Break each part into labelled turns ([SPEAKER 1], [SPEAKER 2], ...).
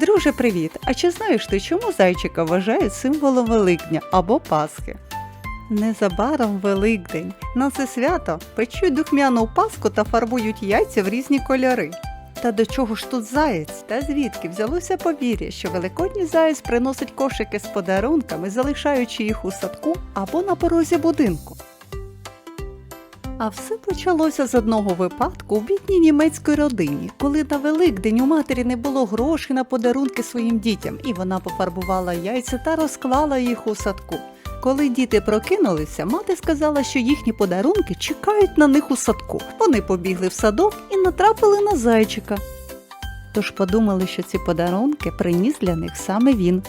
[SPEAKER 1] Друже, привіт! А чи знаєш ти, чому зайчика вважають символом Великдня або Пасхи? Незабаром Великдень. На це свято печуть духмяну паску та фарбують яйця в різні кольори. Та до чого ж тут заєць? Та звідки взялося повір'я, що великодній заєць приносить кошики з подарунками, залишаючи їх у садку або на порозі будинку. А все почалося з одного випадку у бідній німецькій родині, коли на Великдень у матері не було грошей на подарунки своїм дітям, і вона пофарбувала яйця та розклала їх у садку. Коли діти прокинулися, мати сказала, що їхні подарунки чекають на них у садку. Вони побігли в садок і натрапили на зайчика. Тож подумали, що ці подарунки приніс для них саме він.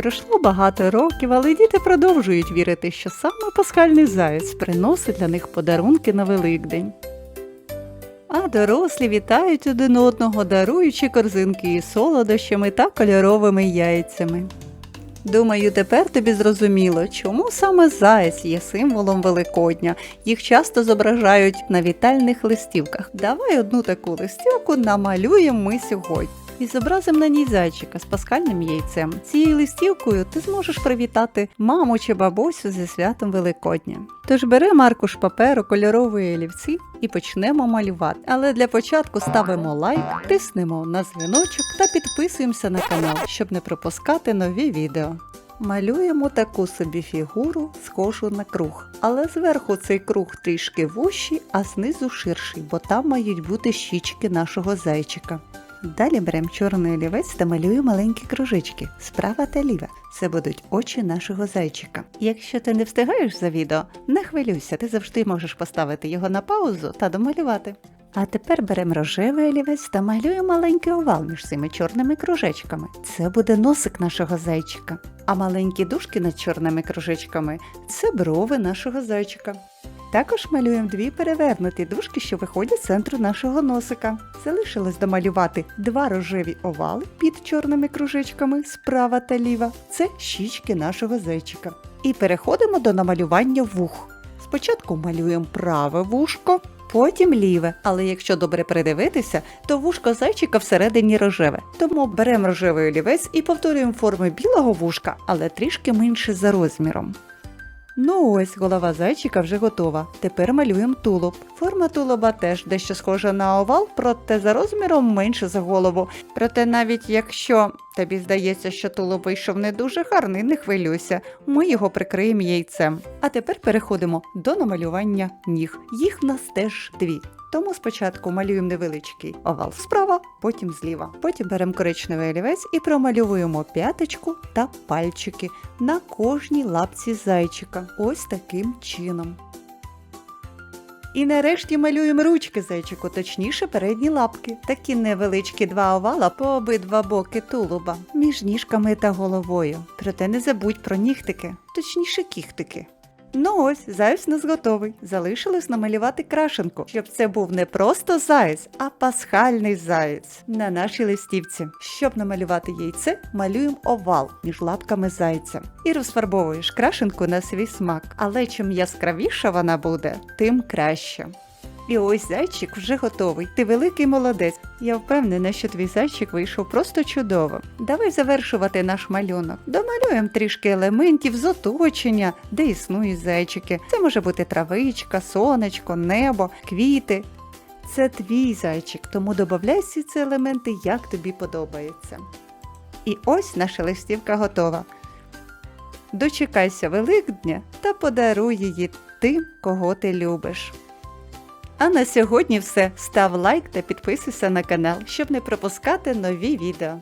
[SPEAKER 1] Пройшло багато років, але діти продовжують вірити, що саме пасхальний заєць приносить для них подарунки на Великдень. А дорослі вітають один одного, даруючи корзинки із солодощами та кольоровими яйцями. Думаю, тепер тобі зрозуміло, чому саме заєць є символом Великодня. Їх часто зображають на вітальних листівках. Давай одну таку листівку намалюємо ми сьогодні. І зобразимо на ній зайчика з пасхальним яйцем. Цією листівкою ти зможеш привітати маму чи бабусю зі святом Великодня. Тож беремо аркуш паперу, кольорової олівці і почнемо малювати. Але для початку ставимо лайк, тиснемо на дзвіночок та підписуємося на канал, щоб не пропускати нові відео. Малюємо таку собі фігуру, схожу на круг. Але зверху цей круг трішки вущий, а знизу ширший, бо там мають бути щічки нашого зайчика. Далі беремо чорний олівець та малюємо маленькі кружечки справа та ліва. Це будуть очі нашого зайчика. Якщо ти не встигаєш за відео, не хвилюйся, ти завжди можеш поставити його на паузу та домалювати. А тепер беремо рожевий олівець та малюємо маленький овал між цими чорними кружечками. Це буде носик нашого зайчика. А маленькі дужки над чорними кружечками це брови нашого зайчика. Також малюємо дві перевернуті дужки, що виходять з центру нашого носика. Залишилось домалювати два рожеві овали під чорними кружечками справа та ліва. Це щічки нашого зайчика. І переходимо до намалювання вух. Спочатку малюємо праве вушко, потім ліве. Але якщо добре придивитися, то вушко зайчика всередині рожеве. Тому беремо рожевий олівець і повторюємо форми білого вушка, але трішки менше за розміром. Ну ось голова зайчика вже готова. Тепер малюємо тулуб. Форма тулуба теж дещо схожа на овал, проте за розміром менше за голову. Проте навіть якщо тобі здається, що тулуб вийшов не дуже гарний, не хвилюйся. Ми його прикриємо яйцем. А тепер переходимо до намалювання ніг. Їх в нас теж дві. Тому спочатку малюємо невеличкий овал справа, потім зліва. Потім беремо коричневий олівець і промальовуємо п'яточку та пальчики на кожній лапці зайчика. Ось таким чином. І нарешті малюємо ручки зайчику, точніше передні лапки. Такі невеличкі два овала по обидва боки тулуба, між ніжками та головою. Проте не забудь про нігтики, точніше кіхтики. Ну ось, заяць нас готовий. Залишилось намалювати крашенку, щоб це був не просто заєць, а пасхальний заєць на нашій листівці. Щоб намалювати яйце, малюємо овал між лапками зайця. І розфарбовуєш крашенку на свій смак. Але чим яскравіша вона буде, тим краще. І ось зайчик вже готовий. Ти великий молодець. Я впевнена, що твій зайчик вийшов просто чудово. Давай завершувати наш малюнок. Домалюємо трішки елементів з оточення, де існують зайчики. Це може бути травичка, сонечко, небо, квіти. Це твій зайчик, тому додавай всі ці елементи, як тобі подобається. І ось наша листівка готова. Дочекайся Великдня та подаруй її тим, кого ти любиш. А на сьогодні все. Став лайк та підписуйся на канал, щоб не пропускати нові відео.